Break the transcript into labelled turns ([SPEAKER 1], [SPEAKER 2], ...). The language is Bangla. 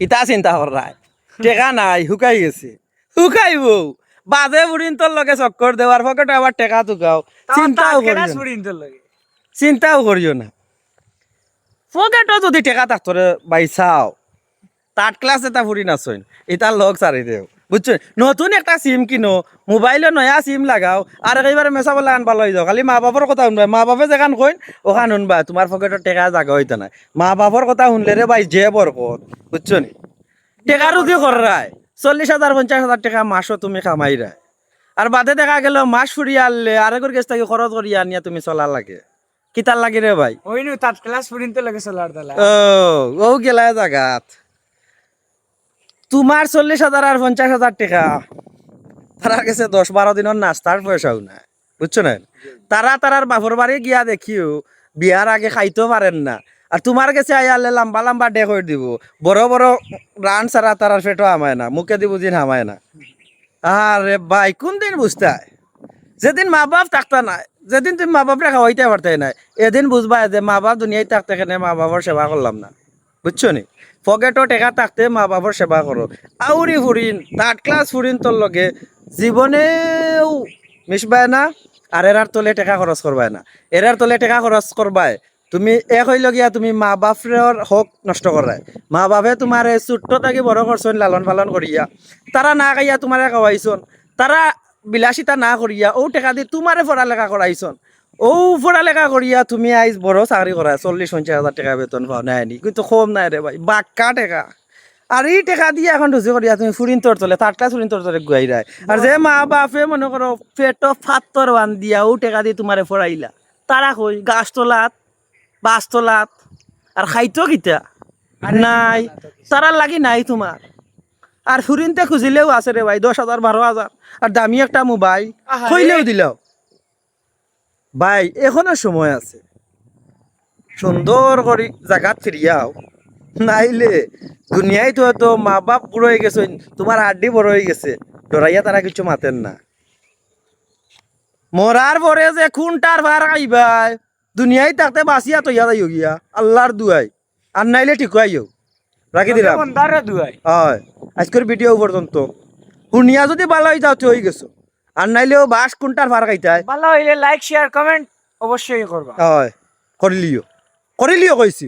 [SPEAKER 1] কিতা চিন্তা করায় টেকা নাই শুকাই গেছে। শুকাইব বাজে বুড়িন তোর লগে চক্কর দেওয়ার পকেটে আবার টেকা টুকাও চিন্তাও করিও না। চিন্তাও করিও না। পকেটও যদি টেকা তাক বাইসাও থার্ড ক্লাস এটা ফুরি নাচইন। এটা লগ সারি দেও। বুঝছ? নতুন একটা সিম কিনো মোবাইলে নয়া সিম লাগাও আর একেবারে মেচা বলে আনবা লই যাও। খালি মা বাপর কথা শুনবা। মা বাপে যেখান কইন ওখান শুনবা তোমার পকেটত টেকা জাগা হইতা নাই। মা বাপর কথা শুনলে রে ভাই যে বরকত বুঝছ নি? টেকা রুজি করাই চল্লিশ হাজার পঞ্চাশ হাজার টাকা মাসও তুমি কামাইরা আর বাদে দেখা গেল মাস ফুরিয়ে আনলে আরেকর গেছ থেকে খরচ করিয়া আনিয়া তুমি চলা লাগে। কিতার লাগে রে ভাই।
[SPEAKER 2] ওই ওইনু তাত ক্লাস পর্যন্ত লাগে চলার দালা।
[SPEAKER 1] ও ও গেলা জাগাত। তোমার চল্লিশ হাজার আর পঞ্চাশ হাজার টাকা। তারা গেছে দশ বারো দিনের নাস্তার পয়সাও না বুঝছ না তারা তারার বাপর বাড়ি গিয়া দেখিও বিয়ার আগে খাইতেও পারেন না। আর তোমার কাছে আয়ালে লম্বা লম্বা ডে করে দিব। বড় বড় রান সারা তারার ফেটো হামায় না মুখে দিব দিন হামায় না। আরে ভাই কোন দিন বুঝতে যেদিন মা বাপ থাকতা না যেদিন তুমি মা বাপরে খাওয়াইতে পারতে না এদিন বুঝবা যে মা বাপ দুনিয়ায় থাকতে কেন মা বাবার সেবা করলাম না। বুঝছ নি পকেটও টেকা থাকতে মা বাবার সেবা করো আউরি ফুরিন থার্ড ক্লাস ফুরিন তোর লগে জীবনেও মিশবায় না আর এরার তলে টেকা খরচ করবায় না। এরার তলে টেকা খরচ করবায় তুমি এক হইল গিয়া তুমি মা বাপর হক নষ্ট করায় মা বাপে তোমার ছোট্ট থাকি বড় করছন লালন পালন করিয়া তারা না খাইয়া তোমারে খাওয়াইছন তারা বিলাসিতা না করিয়া ও টেকা দি তোমারে পড়ালেখা করাইছন ও পড়ালেখা করিয়া তুমি আইজ বড় চাকরি করা চল্লিশ পঞ্চাশ হাজার টাকা বেতন পাও নাই নি কিন্তু কম নাই রে ভাই বাক্কা টেকা। আর এই টেকা দিয়ে এখন ঢুসি করিয়া তুমি ফুরিন তোর তলে ক্লাস ফুরিন তোর তলে গুয়াই রায় আর যে মা বাপে মনে করো পেট ফাত্তর বান দিয়া ও টেকা দিয়ে তোমারে পড়াইলা তারা কই গাছ তোলাত বাস তোলাত আর খাইতো কিতা নাই তারা লাগি নাই তোমার আর ফুরিনতে খুঁজিলেও আছে রে ভাই দশ হাজার বারো হাজার আর দামি একটা মোবাইল। কইলেও দিলাও। ভাই এখনও সময় আছে। সুন্দর করে জায়গাত ফিরিয়াও। নাইলে দুনিয়ায় তো তো মা বাপ বুড়ো হয়ে গেছে তোমার হাড্ডি বড় হয়ে গেছে ডরাইয়া তারা কিছু মাতেন না। মরার পরে যে খুনটার ভার আইবাই দুনিয়ায় থাকতে বাঁচিয়া তৈয়া যাই গিয়া আল্লাহর দুয়াই। আর নাইলে ঠিক আইও রাখি দিলাম। হয় আজকের ভিডিও পর্যন্ত। শুনিয়া যদি ভালো হয়ে যাও হয়ে গেছো। আর নাইলেও বাস কোনটার ভার খাইতাই
[SPEAKER 2] ভালো হইলে লাইক শেয়ার কমেন্ট অবশ্যই করবা।
[SPEAKER 1] হয় করিলিও। করিলিও কইছি।